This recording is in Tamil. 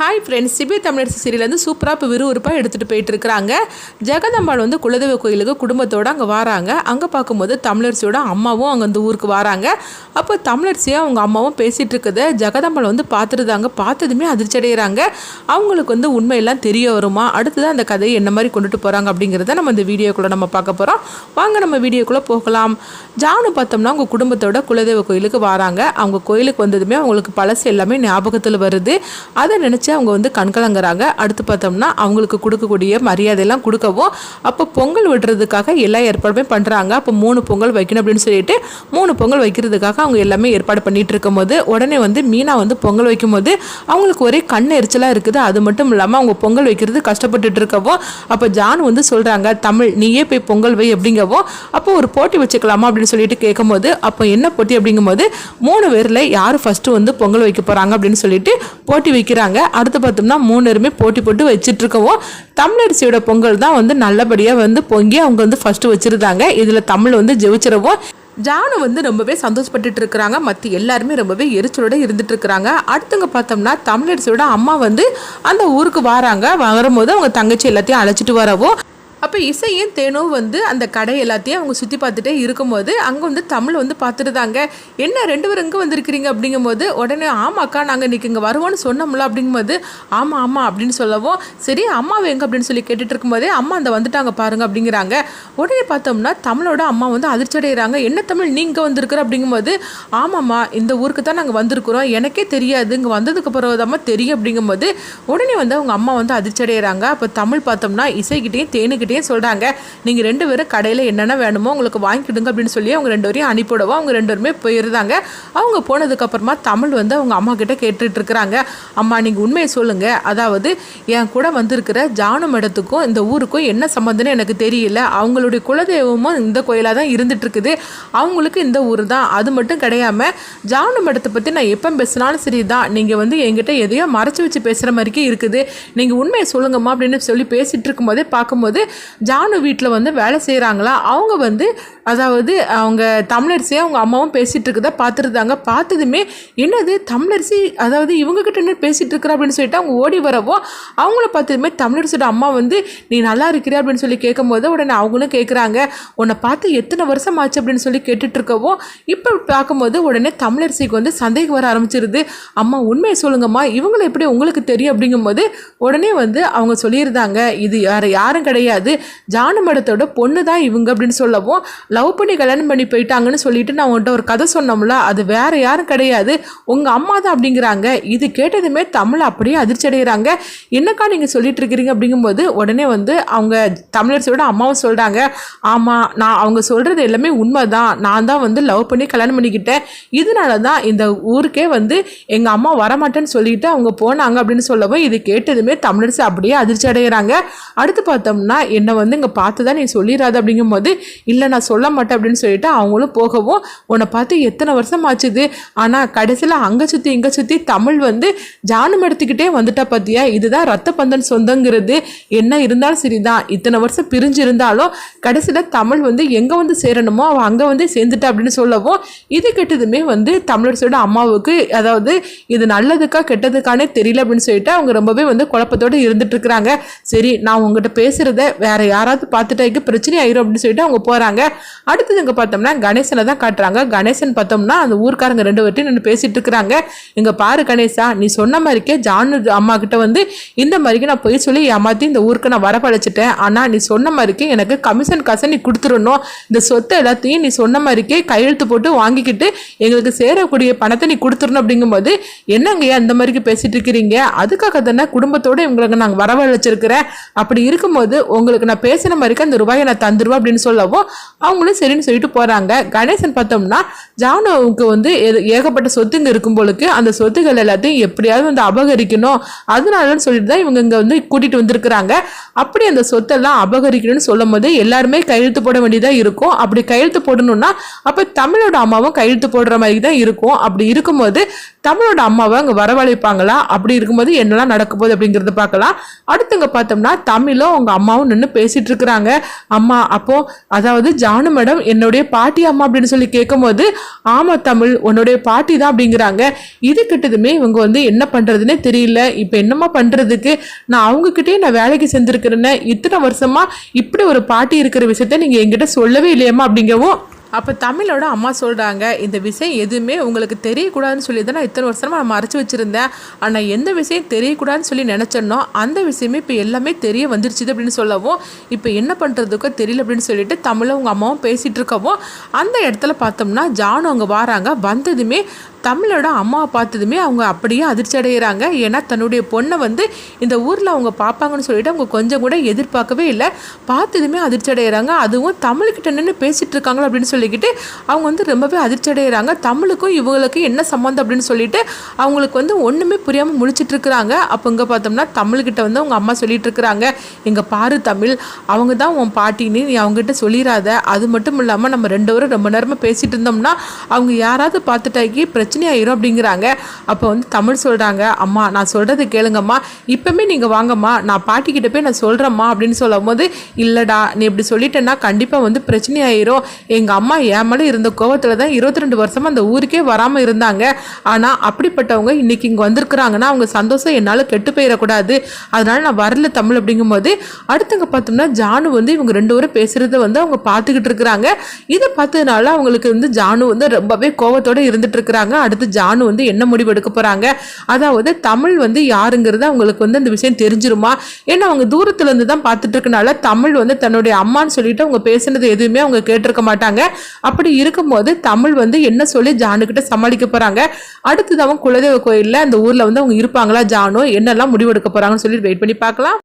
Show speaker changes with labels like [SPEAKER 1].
[SPEAKER 1] ஹாய் ஃப்ரெண்ட்ஸ் சிபி தமிழரசு சீரியலேருந்து சூப்பராக இப்போ விறுவிறுப்பாக எடுத்துகிட்டு போயிட்டு இருக்கிறாங்க ஜெகதம்பாள் வந்து குலதெய்வ கோயிலுக்கு குடும்பத்தோடு அங்கே வராங்க. அங்கே பார்க்கும்போது தமிழரசியோட அம்மாவும் அங்கே அந்த ஊருக்கு வராங்க. அப்போ தமிழரசியாக அவங்க அம்மாவும் பேசிகிட்டு இருக்குது ஜெகதம்பாள் வந்து பார்த்துருதாங்க பார்த்ததுமே அதிர்ச்சி அடைகிறாங்க அவங்களுக்கு வந்து உண்மையெல்லாம் தெரிய வருமா? அடுத்தது அந்த கதையை என்ன மாதிரி கொண்டுட்டு போகிறாங்க அப்படிங்கிறத நம்ம இந்த வீடியோக்குள்ளே நம்ம பார்க்க போகிறோம் வாங்க நம்ம வீடியோக்குள்ளே போகலாம். ஜானு பார்த்தோம்னா அவங்க குடும்பத்தோட குலதெய்வ கோயிலுக்கு வராங்க. அவங்க கோயிலுக்கு வந்ததுமே அவங்களுக்கு பழசு எல்லாமே ஞாபகத்தில் வருது. அதை நினச்சி அவங்க வந்து கண்கலங்குறாங்க அடுத்து பார்த்தோம்னா அவங்களுக்கு கொடுக்கக்கூடிய மரியாதையெல்லாம் கொடுக்கவும் அப்போ பொங்கல் விடுறதுக்காக எல்லா ஏற்பாடுமே பண்ணுறாங்க அப்போ மூணு பொங்கல் வைக்கணும் அப்படின்னு சொல்லிட்டு மூணு பொங்கல் வைக்கிறதுக்காக அவங்க எல்லாமே ஏற்பாடு பண்ணிட்டு இருக்கும்போது உடனே வந்து மீனா வந்து பொங்கல் வைக்கும்போது அவங்களுக்கு ஒரே கண் எரிச்சலாக இருக்குது. அது மட்டும் இல்லாமல் அவங்க பொங்கல் வைக்கிறது கஷ்டப்பட்டுட்டு இருக்கவும் அப்போ ஜான் வந்து சொல்கிறாங்க தமிழ் நீயே போய் பொங்கல் வை அப்படிங்கவும் அப்போ ஒரு போட்டி வச்சுக்கலாமா அப்படின்னு சொல்லிட்டு கேட்கும்போது அப்போ என்ன போட்டி அப்படிங்கும்போது மூணு பேரில் யார் ஃபஸ்ட்டு வந்து பொங்கல் வைக்க போகிறாங்க அப்படின்னு சொல்லிட்டு போட்டி வைக்கிறாங்க. அடுத்து பார்த்தோம்னா மூணுருமே போட்டி போட்டு வச்சுட்டு இருக்கவும் தமிழரசியோட பொங்கல் தான் வந்து நல்லபடியாக வந்து பொங்கி அவங்க வந்து ஃபஸ்ட்டு வச்சுருந்தாங்க. இதில் தமிழ் வந்து ஜெயிச்சிடவும் ஜானு வந்து ரொம்பவே சந்தோஷப்பட்டுட்டு இருக்கிறாங்க மற்ற எல்லாருமே ரொம்பவே எரிச்சலோட இருந்துட்டு இருக்கிறாங்க அடுத்தவங்க பார்த்தோம்னா தமிழரசியோட அம்மா வந்து அந்த ஊருக்கு வராங்க. வரும்போது அவங்க தங்கச்சி எல்லாத்தையும் அழைச்சிட்டு வரவும் அப்போ இசையும் தேனும் வந்து அந்த கடை எல்லாத்தையும் அவங்க சுற்றி பார்த்துட்டே இருக்கும்போது அங்கே வந்து தமிழ் வந்து பார்த்துருந்தாங்க. என்ன ரெண்டு பேரும் இங்கே வந்திருக்கிறீங்க அப்படிங்கும்போது உடனே ஆமாக்கா நாங்கள் இன்றைக்கி இங்கே வருவோம்னு சொன்னோம்ல அப்படிங்கும்போது ஆமாம் ஆமாம் அப்படின்னு சொல்லவும் சரி அம்மாவை எங்கே அப்படின்னு சொல்லி கேட்டுட்டு இருக்கும்போதே அம்மா அந்த வந்துட்டாங்க பாருங்க அப்படிங்கிறாங்க. உடனே பார்த்தோம்னா தமிழோட அம்மா வந்து அதிர்ச்சி அடைகிறாங்க என்ன தமிழ் நீங்கள் வந்திருக்கிற அப்படிங்கும்போது ஆமாம்மா இந்த ஊருக்கு தான் நாங்கள் வந்திருக்கிறோம். எனக்கே தெரியாது இங்கே வந்ததுக்கு பிறகுதாம்மா தெரியும் அப்படிங்கும்போது உடனே வந்து அவங்க அம்மா வந்து அதிர்ச்சி அடைகிறாங்க அப்போ தமிழ் பார்த்தோம்னா இசைக்கிட்டேயும் அவங்ககிட்டயே சொல்கிறாங்க நீங்கள் ரெண்டு பேரும் கடையில் என்னென்ன வேணுமோ உங்களுக்கு வாங்கிக்கிடுங்க அப்படின்னு சொல்லி அவங்க ரெண்டு பேரையும் அனுப்பிவிடவும் அவங்க ரெண்டு பேருமே போயிருந்தாங்க. அவங்க போனதுக்கப்புறமா தமிழ் வந்து அவங்க அம்மா கிட்ட கேட்டுட்டு இருக்கிறாங்க. அம்மா நீங்கள் உண்மையை சொல்லுங்கள் அதாவது என் கூட வந்திருக்கிற ஜானு மடத்துக்கும் இந்த ஊருக்கும் என்ன சம்மந்தம்னு எனக்கு தெரியல. அவங்களுடைய குலதெய்வமும் இந்த கோயிலாக தான் இருந்துகிட்ருக்குது அவங்களுக்கு இந்த ஊர் தான். அது மட்டும் கிடையாமல் ஜானு மடத்தை பற்றி நான் எப்போ பேசினாலும் சரி தான். நீங்கள் வந்து என்கிட்ட எதையோ மறைச்சி வச்சு பேசுகிற மாதிரிக்கே இருக்குது. நீங்கள் உண்மையை சொல்லுங்கம்மா அப்படின்னு சொல்லி பேசிகிட்டு இருக்கும்போதே பார்க்கும்போது ஜானு வீட்டில் வந்து வேலை செய்கிறாங்களா அவங்க வந்து அதாவது அவங்க தமிழரசி அவங்க அம்மாவும் பேசிகிட்டு இருக்கதை பார்த்துருந்தாங்க பார்த்ததுமே என்னது தமிழரசி அதாவது இவங்கக்கிட்ட என்ன பேசிகிட்டு இருக்கிறா அப்படின்னு சொல்லிட்டு அவங்க ஓடி வரவோ அவங்கள பார்த்ததுமே தமிழரசியோட அம்மா வந்து நீ நல்லா இருக்கிறியா? அப்படின்னு சொல்லி கேட்கும்போது உடனே அவங்களும் கேட்குறாங்க உன்னை பார்த்து எத்தனை வருஷம் ஆச்சு அப்படின்னு சொல்லி கேட்டுட்டு இருக்கவும் இப்போ பார்க்கும்போது உடனே தமிழரசிக்கு வந்து சந்தேகம் வர ஆரம்பிச்சிருது. அம்மா உண்மையை சொல்லுங்கம்மா. இவங்களை எப்படி உங்களுக்கு தெரியும்? அப்படிங்கும்போது உடனே வந்து அவங்க சொல்லியிருந்தாங்க. இது யார் யாரும் கிடையாது. ஜானு மடத்தோட பொண்ணு தான் இவங்க அப்படின்னு சொல்லவும் லவ் பண்ணி கல்யாணம் பண்ணி போயிட்டாங்கன்னு சொல்லிட்டு நான் உன்கிட்ட ஒரு கதை சொன்னோம்ல அது வேற யாரும் கிடையாது. உங்கள் அம்மா தான் அப்படிங்கிறாங்க. இது கேட்டதுமே தமிழ் அப்படியே அதிர்ச்சி அடைகிறாங்க என்னக்கா நீங்கள் சொல்லிட்டு இருக்கிறீங்க? அப்படிங்கும்போது உடனே வந்து அவங்க தமிழர்ஸோட அம்மாவும் சொல்கிறாங்க ஆமாம் நான் அவங்க சொல்கிறது எல்லாமே உண்மை தான் நான் தான் வந்து லவ் பண்ணி கல்யாணம் பண்ணிக்கிட்டேன். இதனால தான் இந்த ஊருக்கே வந்து எங்கள் அம்மா வரமாட்டேன்னு சொல்லிட்டு அவங்க போனாங்க அப்படின்னு சொல்லவும் இது கேட்டதுமே தமிழர்ஸ் அப்படியே அதிர்ச்சி அடைகிறாங்க அடுத்து பார்த்தோம்னா என்னை வந்து இங்கே பார்த்து தான் நீ சொல்லிடாது அப்படிங்கும்போது இல்லை நான் சொல்ல மாட்டேன் அப்படின்னு சொல்லிட்டு அவங்களும் போகவும் உன்னை பார்த்து எத்தனை வருஷம் ஆச்சுது? ஆனால் கடைசியில் அங்கே சுற்றி இங்கே சுற்றி தமிழ் வந்து ஜானம் எடுத்துக்கிட்டே வந்துட்டா பார்த்தியா இதுதான் ரத்த பந்தன் சொந்தங்கிறது. என்ன இருந்தாலும் சரிதான். இத்தனை வருஷம் பிரிஞ்சு இருந்தாலும் கடைசியில் தமிழ் வந்து எங்கே வந்து சேரணுமோ அவள் அங்கே வந்து சேர்ந்துட்டா அப்படின்னு சொல்லவும் இது கெட்டதுமே வந்து தமிழரசோட அம்மாவுக்கு அதாவது இது நல்லதுக்கா கெட்டதுக்கானே தெரியல அப்படின்னு சொல்லிட்டு அவங்க ரொம்பவே வந்து குழப்பத்தோடு இருந்துட்டு இருக்கிறாங்க. சரி நான் உங்ககிட்ட பேசுகிறத வேற யாராவது பார்த்துட்டாக்கு பிரச்சனை ஆயிரும் அப்படின்னு சொல்லிட்டு அவங்க போகிறாங்க அடுத்தது இங்கே பார்த்தோம்னா கணேசனை தான் காட்டுறாங்க. கணேசன் பார்த்தோம்னா அந்த ஊருக்காரங்க ரெண்டு பேர்ட்டையும் நின்று பேசிட்டு இருக்கிறாங்க. இங்கே பாரு கணேசா நீ சொன்ன மாதிரிக்கே ஜானு அம்மா கிட்ட வந்து இந்த மாதிரிக்கு நான் போய் சொல்லி ஏமாற்றி இந்த ஊருக்கு நான் வரப்பழைச்சிட்டேன் ஆனால் நீ சொன்ன மாதிரிக்கே எனக்கு கமிஷன் காசை நீ கொடுத்துடணும். இந்த சொத்தை எல்லாத்தையும் நீ சொன்ன மாதிரிக்கே கையெழுத்து போட்டு வாங்கிக்கிட்டு எங்களுக்கு சேரக்கூடிய பணத்தை நீ கொடுத்துடணும் அப்படிங்கும்போது என்னங்கய்யா இந்த மாதிரிக்கு பேசிட்டு இருக்கிறீங்க? அதுக்காக தானே குடும்பத்தோடு இவங்களுக்கு நாங்கள் வரவழைச்சிருக்கிறேன். அப்படி இருக்கும்போது உங்களுக்கு நான் பேசின மாதிரிக்கு அந்த ரூபாயை நான் தந்துடுவேன் அப்படின்னு சொல்லவும் அவங்களும் சரின்னு சொல்லிட்டு போகிறாங்க கணேசன் பார்த்தோம்னா ஜானுவுக்கு வந்து ஏ- ஏகப்பட்ட சொத்துங்க இருக்கும் போலுக்கு அந்த சொத்துக்கள் எல்லாத்தையும் எப்படியாவது வந்து அபகரிக்கணும். அதனாலன்னு சொல்லிட்டு தான் இவங்க இங்கே வந்து கூட்டிகிட்டு வந்திருக்கிறாங்க. அப்படி அந்த சொத்தெல்லாம் அபகரிக்கணும்னு சொல்லும் போது எல்லாருமே கையெழுத்து போட வேண்டியதாக இருக்கும். அப்படி கையெழுத்து போடணும்னா அப்போ தமிழோட அம்மாவும் கையெழுத்து போடுற மாதிரி தான் இருக்கும். அப்படி இருக்கும்போது தமிழோட அம்மாவை அங்கே வரவழைப்பாங்களா? அப்படி இருக்கும்போது என்னெல்லாம் நடக்க போகுது அப்படிங்கிறத பார்க்கலாம். அடுத்தங்க பார்த்தோம்னா தமிழும் அவங்க அம்மாவும் நின்று பேசிட்டு இருக்கிறாங்க. அம்மா அப்போ அதாவது ஜானு மேடம் என்னுடைய பாட்டி அம்மா அப்படின்னு சொல்லி கேட்கும்போது ஆமா தமிழ் உன்னுடைய பாட்டி தான் அப்படிங்கிறாங்க. இது கிட்டதுமே இவங்க வந்து என்ன பண்றதுன்னே தெரியல. இப்போ என்னம்மா பண்றதுக்கு? நான் அவங்க கிட்டே நான் வேலைக்கு செஞ்சிருக்கிறேன்னு இத்தனை வருஷமா இப்படி ஒரு பாட்டி இருக்கிற விஷயத்த நீங்க என்கிட்ட சொல்லவே இல்லையம்மா அப்படிங்கவும் அப்போ தமிழோட அம்மா சொல்கிறாங்க இந்த விஷயம் எதுவுமே உங்களுக்கு தெரியக்கூடாதுன்னு சொல்லி தான் நான் இத்தனை வருஷமாக நான் மறைச்சி வச்சுருந்தேன். ஆனால் எந்த விஷயம் தெரியக்கூடாதுன்னு சொல்லி நினச்சனோ அந்த விஷயமே இப்போ எல்லாமே தெரிய வந்துருச்சு அப்படின்னு சொல்லவும் இப்போ என்ன பண்ணுறதுக்கோ தெரியல அப்படின்னு சொல்லிட்டு தமிழும் உங்கள் அம்மாவும் பேசிகிட்டு இருக்கவும் அந்த இடத்துல பார்த்தோம்னா ஜானு அவங்க வராங்க. வந்ததுமே தமிழோட அம்மாவை பார்த்ததுமே அவங்க அப்படியே அதிர்ச்சி அடைகிறாங்க ஏன்னா தன்னுடைய பொண்ணை வந்து இந்த ஊரில் அவங்க பார்ப்பாங்கன்னு சொல்லிட்டு அவங்க கொஞ்சம் கூட எதிர்பார்க்கவே இல்லை. பார்த்ததுமே அதிர்ச்சி அடைகிறாங்க அதுவும் தமிழ்கிட்ட நின்று பேசிகிட்டு இருக்காங்களோ அப்படின்னு சொல்லிக்கிட்டு அவங்க வந்து ரொம்பவே அதிர்ச்சி அடைகிறாங்க தமிழுக்கும் இவங்களுக்கும் என்ன சம்மந்தம் அப்படின்னு சொல்லிட்டு அவங்களுக்கு வந்து ஒன்றுமே புரியாமல் முழிச்சிட்டு இருக்கிறாங்க. அப்போ இங்கே பார்த்தோம்னா தமிழ்கிட்ட வந்து அவங்க அம்மா சொல்லிட்டு இருக்கிறாங்க. எங்கள் பாரு தமிழ் அவங்க தான் உன் பாட்டின்னு நீ அவங்ககிட்ட சொல்லிடாத அது மட்டும் இல்லாமல் நம்ம ரெண்டு பேரும் ரொம்ப நேரமாக பேசிகிட்டு இருந்தோம்னா அவங்க யாராவது பார்த்துட்டாக்கி பிரச்சனை ஆயிரும் அப்படிங்கிறாங்க. அப்போ வந்து தமிழ் சொல்கிறாங்க அம்மா நான் சொல்கிறது கேளுங்கம்மா. இப்போமே நீங்கள் வாங்கம்மா. நான் பாட்டிக்கிட்ட போய் நான் சொல்கிறேம்மா அப்படின்னு சொல்லும் போது இல்லைடா நீ இப்படி சொல்லிட்டேன்னா கண்டிப்பாக வந்து பிரச்சனையாயிரும். எங்கள் அம்மா என் மேலே இருந்த கோவத்தில் தான் இருபத்தி ரெண்டு வருஷமாக அந்த ஊருக்கே வராமல் இருந்தாங்க. ஆனால் அப்படிப்பட்டவங்க இன்னைக்கு இங்கே வந்திருக்கிறாங்கன்னா அவங்க சந்தோஷம் என்னால் கெட்டு போயிடக்கூடாது. அதனால நான் வரல தமிழ். அப்படிங்கும்போது அடுத்தவங்க பார்த்தோம்னா ஜானு வந்து இவங்க ரெண்டு பேரும் பேசுகிறத வந்து அவங்க பார்த்துக்கிட்டு இருக்கிறாங்க. இதை பார்த்ததுனால அவங்களுக்கு வந்து ஜானு வந்து ரொம்பவே கோவத்தோடு இருந்துட்டு இருக்கிறாங்க. அடுத்து ஜானு வந்து என்ன முடிவு எடுக்க போகிறாங்க அதாவது தமிழ் வந்து யாருங்கிறது அவங்களுக்கு வந்து அந்த விஷயம் தெரிஞ்சிருமா? ஏன்னா அவங்க தூரத்துல இருந்து தான் பார்த்துட்டு இருக்கனால தமிழ் வந்து தன்னுடைய அம்மான்னு சொல்லிட்டு அவங்க பேசுனது எதுவுமே அவங்க கேட்டிருக்க மாட்டாங்க. அப்படி இருக்கும்போது தமிழ் வந்து என்ன சொல்லி ஜானுக்கிட்ட சமாளிக்க போகிறாங்க அடுத்தது அவங்க குலதெய்வ கோயிலில் அந்த ஊரில் வந்து அவங்க இருப்பாங்களா ஜானு? என்னெல்லாம் முடிவெடுக்க போகிறாங்கன்னு சொல்லி வெயிட் பண்ணி பார்க்கலாம்.